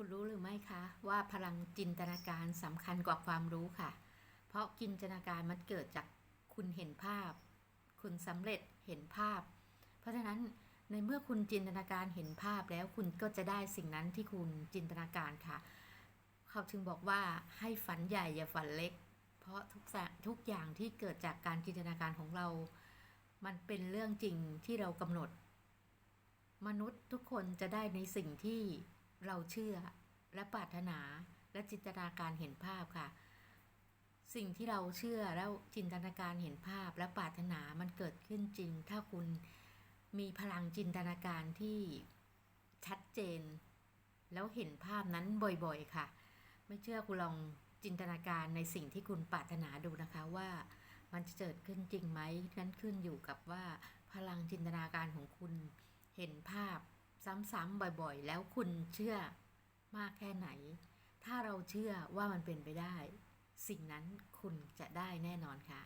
คุณรู้หรือไม่คะ ว่าพลังจินตนาการสำคัญกว่าความรู้ค่ะ เพราะจินตนาการมันเกิดจากคุณเห็นภาพ คุณสำเร็จเห็นภาพ เพราะฉะนั้นในเมื่อคุณจินตนาการเห็นภาพแล้วคุณก็จะได้สิ่งนั้นที่คุณจินตนาการค่ะ เขาจึงบอกว่าให้ฝันใหญ่อย่าฝันเล็ก เพราะทุกอย่างทุกอย่างที่เกิดจากการจินตนาการของเรา มันเป็นเรื่องจริงที่เรากำหนด มนุษย์ทุกคนจะได้ในสิ่งที่ เราเชื่อและปรารถนาและจินตนาการเห็นภาพค่ะ สิ่งที่เราเชื่อแล้วจินตนาการเห็นภาพและปรารถนามันเกิดขึ้นจริง ถ้าคุณมีพลังจินตนาการที่ชัดเจน แล้วเห็นภาพนั้นบ่อยๆค่ะ ไม่เชื่อคุณลองจินตนาการในสิ่งที่คุณปรารถนาดูนะคะว่ามันจะเกิดขึ้นจริงไหมนั้นขึ้นอยู่กับว่าพลังจินตนาการของคุณเห็นภาพ ซ้ำๆบ่อยๆ แล้วคุณเชื่อมากแค่ไหน ถ้าเราเชื่อว่ามันเป็นไปได้ สิ่งนั้นคุณจะได้แน่นอนค่ะ